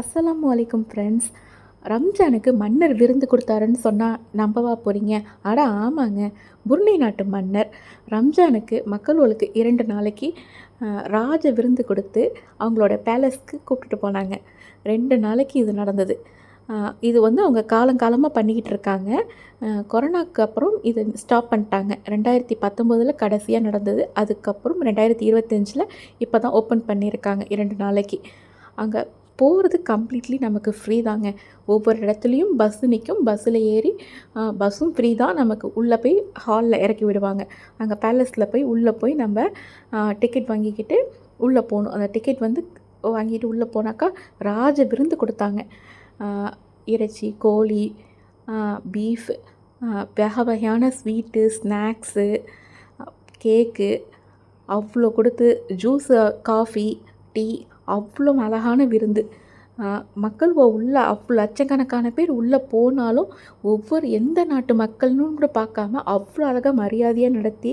அஸ்ஸலாமு வலைக்கும் ஃப்ரெண்ட்ஸ் ரம்ஜானுக்கு மன்னர் விருந்து கொடுத்தாருன்னு சொன்னால் நம்பவா போகிறீங்க அட ஆமாங்க. புருணை நாட்டு மன்னர். ரம்ஜானுக்கு மக்களுக்கு இரண்டு நாளைக்கு ராஜ விருந்து கொடுத்து அவங்களோட பேலஸ்க்கு கூப்பிட்டுட்டு போனாங்க. ரெண்டு நாளைக்கு இது நடந்தது. இது வந்து அவங்க காலங்காலமாக பண்ணிக்கிட்டு இருக்காங்க. கொரோனாக்கு அப்புறம் இது ஸ்டாப் பண்ணிட்டாங்க. ரெண்டாயிரத்தி பத்தொம்போதில் கடைசியாக நடந்தது. அதுக்கப்புறம் ரெண்டாயிரத்தி இருபத்தஞ்சில் இப்போ தான் ஓப்பன் பண்ணியிருக்காங்க இரண்டு நாளைக்கு. அங்கே போகிறது கம்ப்ளீட்லி நமக்கு ஃப்ரீ தாங்க. ஒவ்வொரு இடத்துலையும் பஸ்ஸு நிற்கும் பஸ்ஸில் ஏறி பஸ்ஸும் ஃப்ரீ தான். நமக்கு உள்ளே போய் ஹாலில் இறக்கி விடுவாங்க. அங்கே பேலஸில் போய் உள்ளே போய் நம்ம டிக்கெட் வாங்கிக்கிட்டு உள்ளே போகணும் அந்த டிக்கெட் வந்து வாங்கிட்டு உள்ளே போனாக்கா ராஜ விருந்து கொடுத்தாங்க. இறைச்சி கோழி பீஃப் வகை வகையான ஸ்வீட்டு ஸ்நாக்ஸு கேக்கு அவ்வளோ கொடுத்து ஜூஸு காஃபி டீ அவ்வளோ அழகான விருந்து. மக்கள் உள்ள அவ்வளோ லட்சக்கணக்கான பேர் உள்ளே போனாலும் ஒவ்வொரு எந்த நாட்டு மக்கள்னு கூட பார்க்காம அவ்வளோ அழகாக மரியாதையாக நடத்தி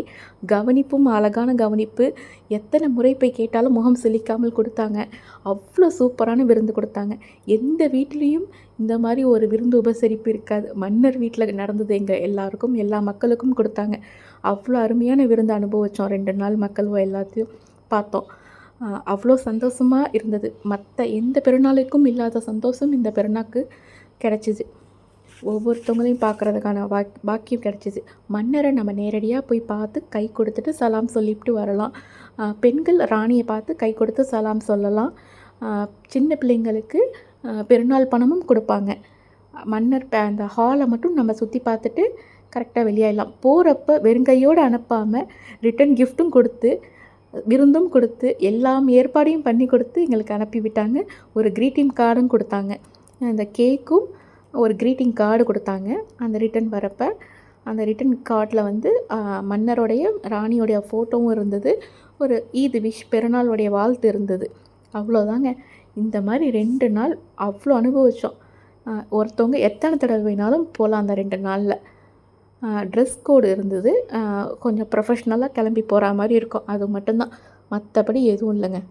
கவனிப்பும் அழகான கவனிப்பு எத்தனை முறை போய் கேட்டாலும் முகம் செழிக்காமல் கொடுத்தாங்க. அவ்வளோ சூப்பரான விருந்து கொடுத்தாங்க. எந்த வீட்லேயும் இந்த மாதிரி ஒரு விருந்து உபசரிப்பு இருக்காது. மன்னர் வீட்டில் நடந்தது எங்கள் எல்லாருக்கும் எல்லா மக்களுக்கும் கொடுத்தாங்க. அவ்வளோ அருமையான விருந்து அனுபவித்தோம் ரெண்டு நாள் மக்கள் எல்லாத்தையும் பார்த்தோம். அவ்வளோ சந்தோஷமாக இருந்தது. மற்ற எந்த பெருநாளுக்கும் இல்லாத சந்தோஷம் இந்த பெருநாக்கு கிடச்சிது. ஒவ்வொருத்தவங்களையும் பார்க்குறதுக்கான வா பாக்கியம் கிடச்சிது. மன்னரை நம்ம நேரடியாக போய் பார்த்து கை கொடுத்துட்டு சலாம் சொல்லிவிட்டு வரலாம். பெண்கள் ராணியை பார்த்து கை கொடுத்து சலாம் சொல்லலாம். சின்ன பிள்ளைங்களுக்கு பெருநாள் பணமும் கொடுப்பாங்க. மன்னர் ப- அந்த ஹாலை மட்டும் நம்ம சுற்றி பார்த்துட்டு கரெக்டாக வெளியாயிடலாம். போகிறப்ப வெறுங்கையோடு அனுப்பாமல் ரிட்டன் கிஃப்ட்டும் கொடுத்து விருந்தும் கொடுத்து எல்லாம் ஏற்பாடையும் பண்ணி கொடுத்து எங்களுக்கு அனுப்பி விட்டாங்க ஒரு க்ரீட்டிங் கார்டும் கொடுத்தாங்க. அந்த கேக்கும் ஒரு க்ரீட்டிங் கார்டு கொடுத்தாங்க. அந்த ரிட்டன் வரப்போ அந்த ரிட்டன் கார்டில் வந்து மன்னருடைய ராணியோடைய ஃபோட்டோவும் இருந்தது. ஒரு ஈத் விஷ் பெருநாளுடைய வாழ்த்து இருந்தது. அவ்வளோதாங்க. இந்த மாதிரி ரெண்டு நாள் அவ்வளோ அனுபவித்தோம் ஒருத்தவங்க எத்தனை தடவை வேணாலும் போகலாம் அந்த ரெண்டு நாளில். ட்ரெஸ் கோடு இருந்தது. கொஞ்சம் ப்ரொஃபஷ்னலாக கிளம்பி போகிற மாதிரி இருக்கும். அது மட்டும்தான். மற்றபடி எதுவும் இல்லைங்க.